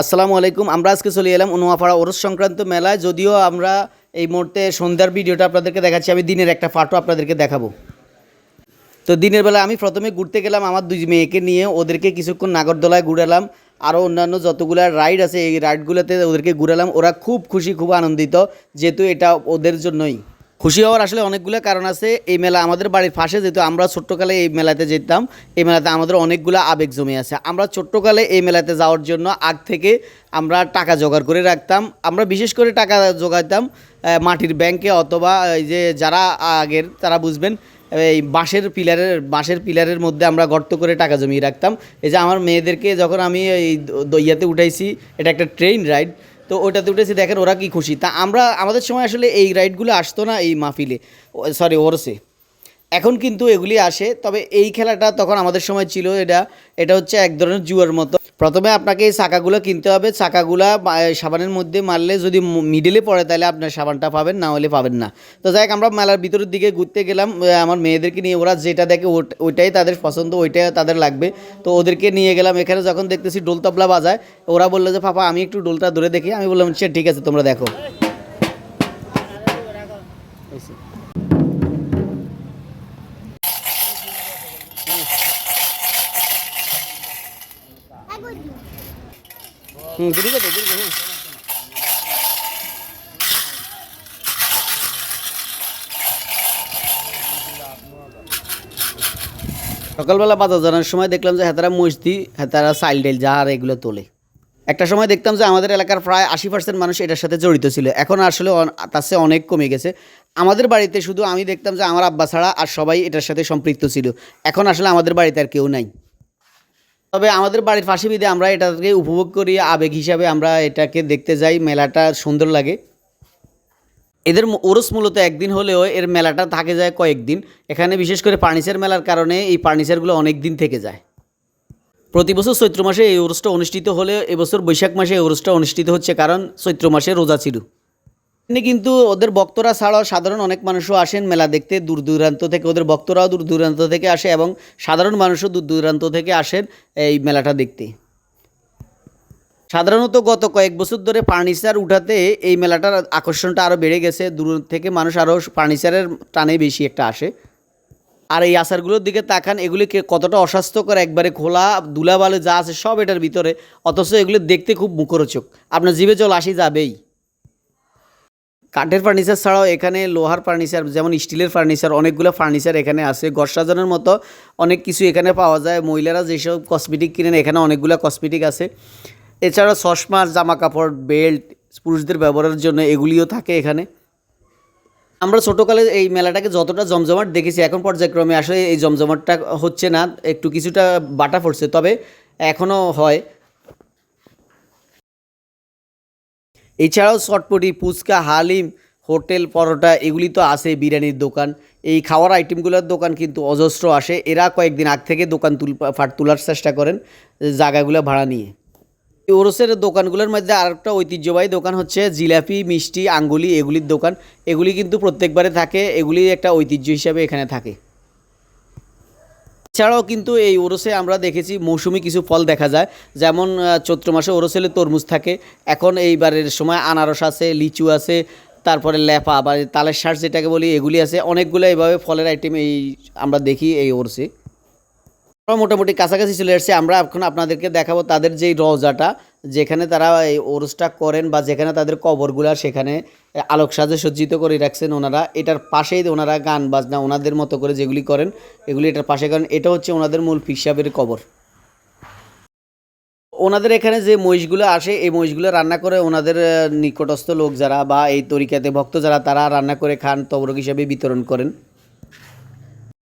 আসসালামু আলাইকুম, আমরা আজকে চলে এলাম অনুয়াপাড়া ওরস সংক্রান্ত মেলায়। যদিও আমরা এই মুহূর্তে সন্ধ্যার ভিডিওটা আপনাদেরকে দেখাচ্ছি, আমি দিনের একটা ফাটো আপনাদেরকে দেখাবো। তো দিনের বেলা আমি প্রথমে ঘুরতে গেলাম আমার দুই মেয়েকে নিয়ে, ওদেরকে কিছুক্ষণ নাগরদোলায় ঘুরালাম। আরও অন্যান্য যতগুলো রাইড আছে, এই রাইডগুলোতে ওদেরকে ঘুরালাম। ওরা খুব খুশি, খুব আনন্দিত, যেহেতু এটা ওদের জন্যই। খুশি হওয়ার আসলে অনেকগুলো কারণ আছে। এই মেলা আমাদের বাড়ির পাশে, যেহেতু আমরা ছোট্টকালে এই মেলাতে যেতাম, এই মেলাতে আমাদের অনেকগুলো আবেগ জমে আছে। আমরা ছোট্টকালে এই মেলাতে যাওয়ার জন্য আগ থেকে আমরা টাকা জোগাড় করে রাখতাম। আমরা বিশেষ করে টাকা জোগাইতাম মাটির ব্যাংকে অথবা এই যে যারা আগের, তারা বুঝবেন, এই বাঁশের পিলারের বাঁশের পিলারের মধ্যে আমরা গর্ত করে টাকা জমিয়ে রাখতাম। এই যে আমার মেয়েদেরকে যখন আমি এই দইয়াতে উঠাইছি, এটা একটা ট্রেন রাইড তো ওটাতে উঠেছি, দেখেন ওরা কি খুশি। তা আমরা, আমাদের সময় আসলে এই রাইডগুলো আসতো না এই মাহফিলে সরি ওরসে এখন কিন্তু এগুলি আসে, তবে এই খেলাটা তখন আমাদের সময় ছিল, এটা এটা হচ্ছে এক ধরনের জুয়ার মতো। প্রথমে আপনাকে এই চাকাগুলো কিনতে হবে। চাকাগুলা সাবানের মধ্যে মারলে যদি মিডিলে পড়ে তাহলে আপনার সাবানটা পাবেন, না হলে পাবেন না। তো যাই আমরা মেলার ভিতরের দিকে ঘুরতে গেলাম। আমার মেয়েদেরকে নিয়ে ওরা যেটা দেখে ওইটাই তাদের পছন্দ, ওইটাই তাদের লাগবে। তো ওদেরকে নিয়ে গেলাম। এখানে যখন দেখতেছি ডোল তবলা বাজায়, ওরা বলল যে, পাপা, আমি একটু ডোলটা ধরে দেখি। আমি বললাম সে ঠিক আছে, তোমরা দেখো। হুম। সকালবেলা বাজার জানার সময় দেখলাম যে হেতারা মসদি হেতারা সাইল ডাইল যাহার এগুলো তোলে। একটা সময় দেখতাম যে আমাদের এলাকার প্রায় আশি পার্সেন্ট মানুষ এটার সাথে জড়িত ছিল। এখন আসলে তার চেয়ে অনেক কমে গেছে। আমাদের বাড়িতে শুধু আমি দেখতাম যে আমার আব্বা ছাড়া আর সবাই এটার সাথে সম্পৃক্ত ছিল। এখন আসলে আমাদের বাড়িতে আর কেউ নাই। তবে আমাদের বাড়ির পাশে বিদে আমরা এটাকে উপভোগ করি, আবেগ হিসাবে আমরা এটাকে দেখতে যাই, মেলাটা সুন্দর লাগে। এদের ওরস মূলত একদিন হলেও এর মেলাটা থাকে যায় কয়েকদিন। এখানে বিশেষ করে ফার্নিচার মেলার কারণে এই ফার্নিচারগুলো অনেক দিন থেকে যায়। প্রতি বছর চৈত্র মাসে এই ওরসটা অনুষ্ঠিত হলে এবছর বৈশাখ মাসে এই ওরসটা অনুষ্ঠিত হচ্ছে, কারণ চৈত্র মাসে রোজা ছিল। কিন্তু ওদের বক্তরা ছাড়াও সাধারণ অনেক মানুষও আসেন মেলা দেখতে, দূর দূরান্ত থেকে। ওদের বক্তরাও দূর দূরান্ত থেকে আসে এবং সাধারণ মানুষও দূর দূরান্ত থেকে আসেন এই মেলাটা দেখতে। সাধারণত গত কয়েক বছর ধরে ফার্নিচার উঠাতে এই মেলাটার আকর্ষণটা আরও বেড়ে গেছে। দূর থেকে মানুষ আরও ফার্নিচারের টানে বেশি একটা আসে। আর এই আচারগুলোর দিকে তাকান এগুলিকে কতটা অস্বাস্থ্যকর, একবারে খোলা দুলাবালে যা আছে সব এটার ভিতরে। অথচ এগুলো দেখতে খুব মুখরোচক। আপনার জিভে জল আসি যাবেই। কাঠের ফার্নিচার ছাড়াও এখানে লোহার ফার্নিচার যেমন স্টিলের ফার্নিচার অনেকগুলো ফার্নিচার এখানে আছে। ঘর সাজানোর মতো অনেক কিছু এখানে পাওয়া যায়। মহিলারা যেসব কসমেটিক কিনেন, এখানে অনেকগুলো কসমেটিক আছে। এছাড়াও চশমা জামা কাপড় বেল্ট পুরুষদের ব্যবহারের জন্য এগুলিও থাকে এখানে। আমরা ছোটোকালে এই মেলাটাকে যতটা জমজমাট দেখেছি, এখন পর্যায়ক্রমে আসলে এই জমজমাটটা হচ্ছে না। একটু কিছুটা বাটা পড়ছে, তবে এখনও হয়। এছাড়াও চটপটি, ফুচকা, হালিম, হোটেল, পরোটা, এগুলি তো আছে বিরিয়ানির দোকান। এই খাওয়ার আইটেমগুলোর দোকান কিন্তু অজস্র আসে। এরা কয়েকদিন আগ থেকে দোকান তুল, ফাট তোলার চেষ্টা করেন, জায়গাগুলো ভাড়া নিয়ে। ওরসের দোকানগুলোর মধ্যে আরেকটা ঐতিহ্যবাহী দোকান হচ্ছে জিলাপি, মিষ্টি, আঙ্গুলি এগুলির দোকান। এগুলি কিন্তু প্রত্যেকবারে থাকে, এগুলি একটা ঐতিহ্য হিসাবে এখানে থাকে। এছাড়াও কিন্তু এই ওরসে আমরা দেখেছি মৌসুমি কিছু ফল দেখা যায়। যেমন চৈত্র মাসে ওরসেলে তরমুজ থাকে। এখন এইবারের সময় আনারস আছে, লিচু আছে, তারপরে ল্যাপা বা তালের শাঁস যেটাকে বলি, এগুলি আছে। অনেকগুলো এইভাবে ফলের আইটেম এই আমরা দেখি এই ওরসে। মোটামুটি কাছাকাছি চলে এসেছি। আমরা এখন আপনাদেরকে দেখাবো তাদের যেই রওজাটা যেখানে তারা এই ওরসটা করেন বা যেখানে তাদের কবরগুলা সেখানে আলোক সাজে সজ্জিত করে রাখছেন ওনারা, এটার পাশেই ওনারা গান বাজনা ওনাদের মতো করে যেগুলি করেন, এগুলি এটার পাশে করেন এটা হচ্ছে ওনাদের মূল পিসাবের কবর। ওনাদের এখানে যে মহিষগুলো আসে, এই মহিষগুলো রান্না করে ওনাদের নিকটস্থ লোক যারা বা এই তরিকাতে ভক্ত যারা, তারা রান্না করে খান, তবরক হিসাবে বিতরণ করেন।